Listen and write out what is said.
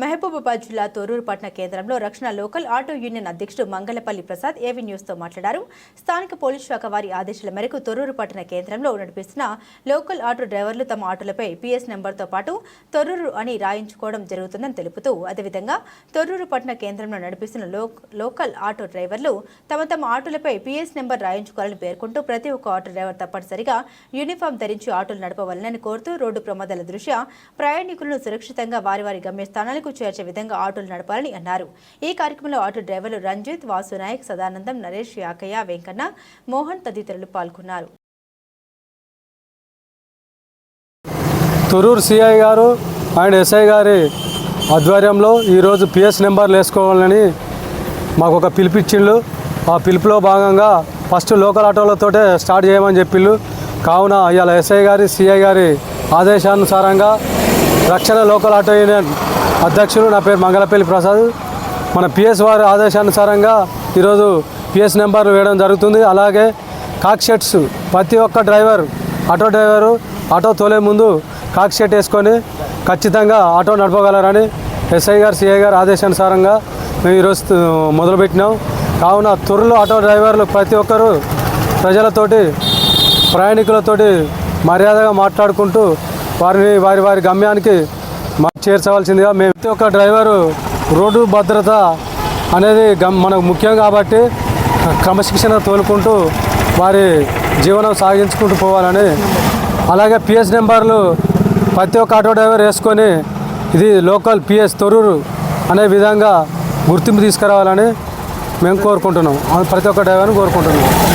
మహబూబాబాద్ జిల్లా తొర్రూరు పట్టణ కేంద్రంలో రక్షణ లోకల్ ఆటో యూనియన్ అధ్యక్షుడు మంగళపల్లి ప్రసాద్ ఏవీ న్యూస్తో మాట్లాడారు. స్థానిక పోలీస్ శాఖ వారి ఆదేశాల మేరకు తొర్రూరు పట్టణ కేంద్రంలో నడిపిస్తున్న లోకల్ ఆటో డ్రైవర్లు తమ ఆటోలపై పిఎస్ నెంబర్తో పాటు తొర్రూరు అని రాయించుకోవడం జరుగుతుందని తెలుపుతూ అదేవిధంగా తొర్రూరు పట్టణ కేంద్రంలో నడిపిస్తున్న లోకల్ ఆటో డ్రైవర్లు తమ తమ ఆటోలపై పిఎస్ నెంబర్ రాయించుకోవాలని పేర్కొంటూ ప్రతి ఒక్క ఆటో డ్రైవర్ తప్పనిసరిగా యూనిఫామ్ ధరించి ఆటోలు నడపవాలని కోరుతూ రోడ్డు ప్రమాదాల దృష్ట్యా ప్రయాణికులను సురక్షితంగా వారి వారి గమ్యస్థానాలకు చేర్చే విధంగా ఆటోలు నడపాలని అన్నారు. ఈ కార్యక్రమంలో ఆటో డ్రైవర్లు రంజిత్ వాసు నాయక్ సదానందం నరేష్ యాకయ్య వెంకన్న మోహన్ తదితరులు పాల్గొన్నారు. తురూరు సిఐ గారు అండ్ ఎస్ఐ గారి ఆధ్వర్యంలో ఈరోజు పిఎస్ నెంబర్లు వేసుకోవాలని మాకు ఒక పిలిపిచ్చిండ్రు ఆ పిలుపులో భాగంగా ఫస్ట్ లోకల్ ఆటోలతోటే స్టార్ట్ చేయమని చెప్పిళ్ళు. కావున ఇవాళ ఎస్ఐ గారి సిఐ గారి ఆదేశానుసారంగా రక్షణ లోకల్ ఆటో యూనియన్ అధ్యక్షులు నా పేరు మంగళపల్లి ప్రసాద్. మన పిఎస్ వారి ఆదేశానుసారంగా ఈరోజు పిఎస్ నెంబర్లు వేయడం జరుగుతుంది. అలాగే కాక్షెట్స్ ప్రతి ఒక్క డ్రైవర్ ఆటో డ్రైవరు ఆటో తోలే ముందు కాక్షెట్ వేసుకొని ఖచ్చితంగా ఆటో నడపగలరని ఎస్ఐ గారు సిఐ గారు ఆదేశానుసారంగా మేము ఈరోజు మొదలుపెట్టినాం. కావున త్వరలో ఆటో డ్రైవర్లు ప్రతి ఒక్కరూ ప్రజలతోటి ప్రయాణికులతోటి మర్యాదగా మాట్లాడుకుంటూ వారిని వారి వారి గమ్యానికి మాకు చేర్చవలసిందిగా మేము ప్రతి ఒక్క డ్రైవరు రోడ్డు భద్రత అనేది గమ్ మనకు ముఖ్యం కాబట్టి క్రమశిక్షణ తోలుకుంటూ వారి జీవనం సాగించుకుంటూ పోవాలని అలాగే పిఎస్ నెంబర్లు ప్రతి ఒక్క ఆటో డ్రైవర్ వేసుకొని ఇది లోకల్ పిఎస్ తొరూరు అనే విధంగా గుర్తింపు తీసుకురావాలని మేము కోరుకుంటున్నాం. ప్రతి ఒక్క డ్రైవర్ని కోరుకుంటున్నాం.